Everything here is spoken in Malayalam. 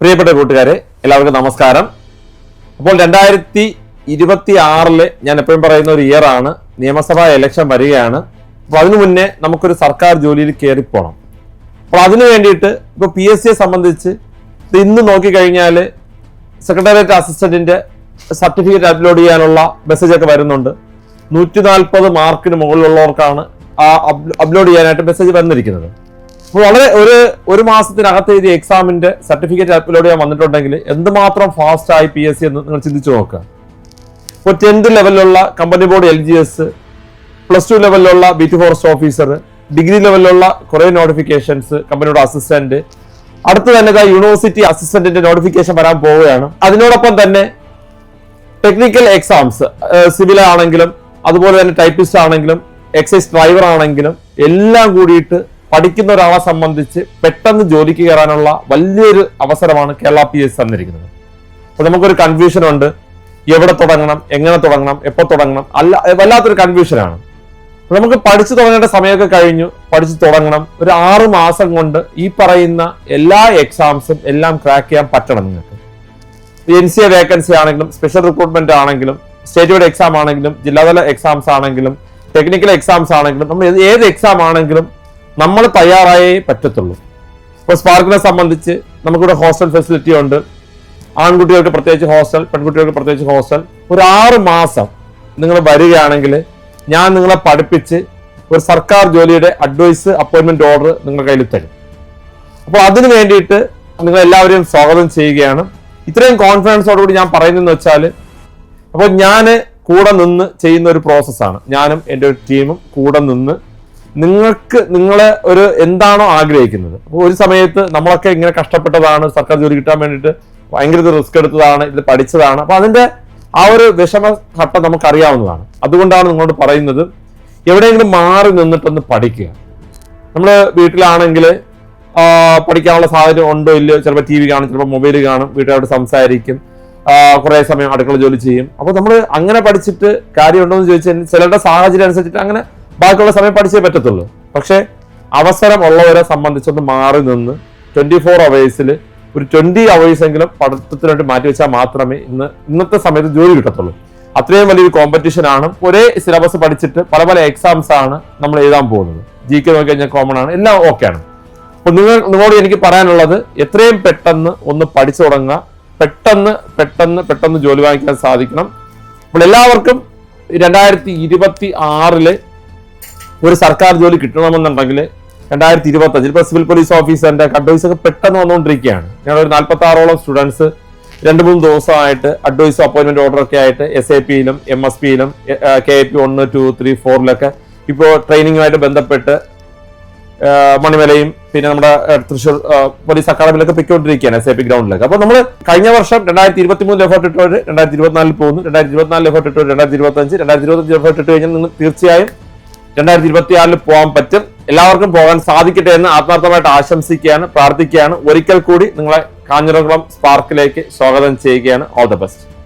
പ്രിയപ്പെട്ട കൂട്ടുകാരെ എല്ലാവർക്കും നമസ്കാരം. അപ്പോൾ രണ്ടായിരത്തി ഇരുപത്തി ആറിൽ ഞാൻ എപ്പോഴും പറയുന്ന ഒരു ഇയർ ആണ്. നിയമസഭാ ഇലക്ഷൻ വരികയാണ്. അപ്പോൾ അതിനു മുന്നേ നമുക്കൊരു സർക്കാർ ജോലിയിൽ കയറിപ്പോണം അപ്പോൾ അതിനു വേണ്ടിയിട്ട് ഇപ്പോൾ പി എസ് സിയെ സംബന്ധിച്ച് ഇന്ന് നോക്കിക്കഴിഞ്ഞാൽ സെക്രട്ടേറിയറ്റ് അസിസ്റ്റന്റിന്റെ സർട്ടിഫിക്കറ്റ് അപ്ലോഡ് ചെയ്യാനുള്ള മെസ്സേജ് ഒക്കെ വരുന്നുണ്ട്. നൂറ്റി നാൽപ്പത് മാർക്കിന് മുകളിലുള്ളവർക്കാണ് ആ അപ്ലോഡ് ചെയ്യാനായിട്ട് മെസ്സേജ് വന്നിരിക്കുന്നത്. വളരെ ഒരു ഒരു മാസത്തിനകത്ത് എഴുതിയ എക്സാമിന്റെ സർട്ടിഫിക്കറ്റ് അപ്ലോഡ് ചെയ്യാൻ വന്നിട്ടുണ്ടെങ്കിൽ എന്തുമാത്രം ഫാസ്റ്റ് ആയി പി എസ് സി എന്ന് നിങ്ങൾ ചിന്തിച്ചു നോക്കുക. ഇപ്പോൾ ടെൻത്ത് ലെവലിലുള്ള company board L G S plus two ലെവലിലുള്ള B T forest officer degree ലെവലിലുള്ള കുറേ നോട്ടിഫിക്കേഷൻസ് കമ്പനിയുടെ അസിസ്റ്റന്റ് അടുത്ത് തന്നെ യൂണിവേഴ്സിറ്റി അസിസ്റ്റന്റിന്റെ നോട്ടിഫിക്കേഷൻ വരാൻ പോവുകയാണ്. അതിനോടൊപ്പം തന്നെ ടെക്നിക്കൽ എക്സാംസ് സിവിൽ ആണെങ്കിലും അതുപോലെ തന്നെ ടൈപ്പിസ്റ്റ് ആണെങ്കിലും എക്സൈസ് ഡ്രൈവർ ആണെങ്കിലും എല്ലാം കൂടിയിട്ട് പഠിക്കുന്ന ഒരാളെ സംബന്ധിച്ച് പെട്ടെന്ന് ജോലിക്ക് കയറാനുള്ള വലിയൊരു അവസരമാണ് കേരള പി എസ് തന്നിരിക്കുന്നത്. അപ്പൊ നമുക്കൊരു കൺഫ്യൂഷൻ ഉണ്ട്. എവിടെ തുടങ്ങണം? എങ്ങനെ തുടങ്ങണം? എപ്പോൾ തുടങ്ങണം? അല്ല വല്ലാത്തൊരു കൺഫ്യൂഷനാണ് നമുക്ക് പഠിച്ചു തുടങ്ങേണ്ട സമയമൊക്കെ കഴിഞ്ഞു. പഠിച്ചു തുടങ്ങണം. ഒരു ആറ് മാസം കൊണ്ട് ഈ പറയുന്ന എല്ലാ എക്സാംസും എല്ലാം ക്രാക്ക് ചെയ്യാൻ പറ്റണം നിങ്ങൾക്ക്. എൻ സി എ വേക്കൻസി ആണെങ്കിലും സ്പെഷ്യൽ റിക്രൂട്ട്മെന്റ് ആണെങ്കിലും സ്റ്റേറ്റ് വൈഡ് എക്സാം ആണെങ്കിലും ജില്ലാതല എക്സാംസ് ആണെങ്കിലും ടെക്നിക്കൽ എക്സാംസ് ആണെങ്കിലും നമ്മൾ ഏത് എക്സാം ആണെങ്കിലും നമ്മൾ തയ്യാറായേ പറ്റത്തുള്ളൂ. ഇപ്പോൾ സ്പാർക്കിനെ സംബന്ധിച്ച് നമുക്കിവിടെ ഹോസ്റ്റൽ ഫെസിലിറ്റി ഉണ്ട്. ആൺകുട്ടികൾക്ക് പ്രത്യേകിച്ച് ഹോസ്റ്റൽ പെൺകുട്ടികൾക്ക് പ്രത്യേകിച്ച് ഹോസ്റ്റൽ. ഒരു ആറ് മാസം നിങ്ങൾ വരികയാണെങ്കിൽ ഞാൻ നിങ്ങളെ പഠിപ്പിച്ച് ഒരു സർക്കാർ ജോലിയുടെ അഡ്വൈസ് അപ്പോയിന്റ്മെന്റ് ഓർഡർ നിങ്ങളുടെ കയ്യിൽ തരും. അപ്പോൾ അതിന് വേണ്ടിയിട്ട് നിങ്ങൾ എല്ലാവരെയും സ്വാഗതം ചെയ്യുകയാണ്. ഇത്രയും കോൺഫിഡൻസോടുകൂടി ഞാൻ പറയുന്നതെന്ന് വെച്ചാൽ അപ്പോൾ ഞാൻ കൂടെ നിന്ന് ചെയ്യുന്ന ഒരു പ്രോസസ്സാണ് ഞാനും എന്റെ ഒരു ടീമും കൂടെ നിന്ന് നിങ്ങൾക്ക് നിങ്ങളെ ഒരു എന്താണോ ആഗ്രഹിക്കുന്നത്. അപ്പോൾ ഒരു സമയത്ത് നമ്മളൊക്കെ ഇങ്ങനെ കഷ്ടപ്പെട്ടതാണ് സർക്കാർ ജോലി കിട്ടാൻ വേണ്ടിയിട്ട് ഭയങ്കര റിസ്ക് എടുത്തതാണ് ഇത് പഠിച്ചതാണ്. അപ്പൊ അതിന്റെ ആ ഒരു വിഷമ ഘട്ടം നമുക്ക് അറിയാവുന്നതാണ് അതുകൊണ്ടാണ് നിങ്ങളോട് പറയുന്നത് എവിടെയെങ്കിലും മാറി നിന്നിട്ടൊന്ന് പഠിക്കുക. നമ്മൾ വീട്ടിലാണെങ്കിൽ പഠിക്കാനുള്ള സാഹചര്യം ഉണ്ടോ ഇല്ലയോ? ചിലപ്പോൾ ടി വി കാണും ചിലപ്പോൾ മൊബൈൽ കാണും വീട്ടുകാരോട് സംസാരിക്കും കുറേ സമയം അടുക്കള ജോലി ചെയ്യും. അപ്പോൾ നമ്മൾ അങ്ങനെ പഠിച്ചിട്ട് കാര്യമുണ്ടോ എന്ന് ചോദിച്ചാൽ ചിലരുടെ സാഹചര്യം അനുസരിച്ചിട്ട് അങ്ങനെ ബാക്കിയുള്ള സമയം പഠിച്ചേ പറ്റത്തുള്ളൂ. പക്ഷേ അവസരം ഉള്ളവരെ സംബന്ധിച്ചൊന്ന് മാറി നിന്ന് ട്വന്റി ഫോർ അവേഴ്സിൽ ഒരു ട്വന്റി അവേഴ്സ് എങ്കിലും മാറ്റി വെച്ചാൽ മാത്രമേ ഇന്ന് ഇന്നത്തെ സമയത്ത് ജോലി കിട്ടത്തുള്ളൂ. അത്രയും വലിയൊരു കോമ്പറ്റീഷൻ ആണ്. ഒരേ സിലബസ് പഠിച്ചിട്ട് പല പല എക്സാംസ് ആണ് നമ്മൾ എഴുതാൻ പോകുന്നത്. ജി കെ നോക്കി കഴിഞ്ഞാൽ കോമൺ ആണ്. എല്ലാം ഓക്കെ ആണ്. അപ്പൊ നിങ്ങൾ നിങ്ങളോട് എനിക്ക് പറയാനുള്ളത് എത്രയും പെട്ടെന്ന് ഒന്ന് പഠിച്ചു തുടങ്ങുക. പെട്ടെന്ന് പെട്ടെന്ന് പെട്ടെന്ന് ജോലി വാങ്ങിക്കാൻ സാധിക്കണം. അപ്പോൾ എല്ലാവർക്കും രണ്ടായിരത്തി ഇരുപത്തി ആറിൽ ഒരു സർക്കാർ ജോലി കിട്ടണമെന്നുണ്ടെങ്കിൽ രണ്ടായിരത്തി ഇരുപത്തി അഞ്ചിൽ ഇപ്പൊ സിവിൽ പോലീസ് ഓഫീസറിന്റെ അഡ്വൈസ് ഒക്കെ പെട്ടെന്ന് വന്നുകൊണ്ടിരിക്കുകയാണ് ഞങ്ങളൊരു നാൽപ്പത്തി ആറോളം സ്റ്റുഡൻസ് രണ്ട് മൂന്ന് ദിവസമായിട്ട് അഡ്വൈസ് അപ്പോയിന്റ്മെന്റ് ഓർഡർ ഒക്കെ ആയിട്ട് എസ് എ പിയിലും എം എസ് പിയിലും കെ എ പി ഒന്ന് ടു ത്രീ ഫോറിലൊക്കെ ഇപ്പോൾ ട്രെയിനിങ്ങുമായിട്ട് ബന്ധപ്പെട്ട് മണിമലയും പിന്നെ നമ്മുടെ തൃശ്ശൂർ പോലീസ് അക്കാദമിയിലൊക്കെ പൊയ്ക്കൊണ്ടിരിക്കുകയാണ് എസ് എ പി ഗ്രൗണ്ടിലൊക്കെ അപ്പോൾ നമ്മൾ കഴിഞ്ഞ വർഷം രണ്ടായിരത്തി ഇരുപത്തി മൂന്നിൽ എഫോർട്ട് ഇട്ടവർ രണ്ടായിരത്തി ഇരുപത്തിനാലിൽ പോകുന്നു രണ്ടായിരത്തി ഇരുപത്തിനാലിൽ എഫോർട്ട് ഇട്ടവർ രണ്ടായിരത്തി ഇരുപത്തഞ്ച് രണ്ടായിരത്തി ഇരുപത്തഞ്ച് എഫോർട്ട് ഇട്ട് കഴിഞ്ഞാൽ നിന്ന് തീർച്ചയായും രണ്ടായിരത്തി ഇരുപത്തി ആറിൽ പോകാൻ പറ്റും. എല്ലാവർക്കും പോകാൻ സാധിക്കട്ടെ എന്ന് ആത്മാർത്ഥമായിട്ട് ആശംസിക്കുകയാണ് പ്രാർത്ഥിക്കുകയാണ്. ഒരിക്കൽ കൂടി നിങ്ങളെ കാഞ്ഞിരകുളം സ്പാർക്കിലേക്ക് സ്വാഗതം ചെയ്യുകയാണ്. All the best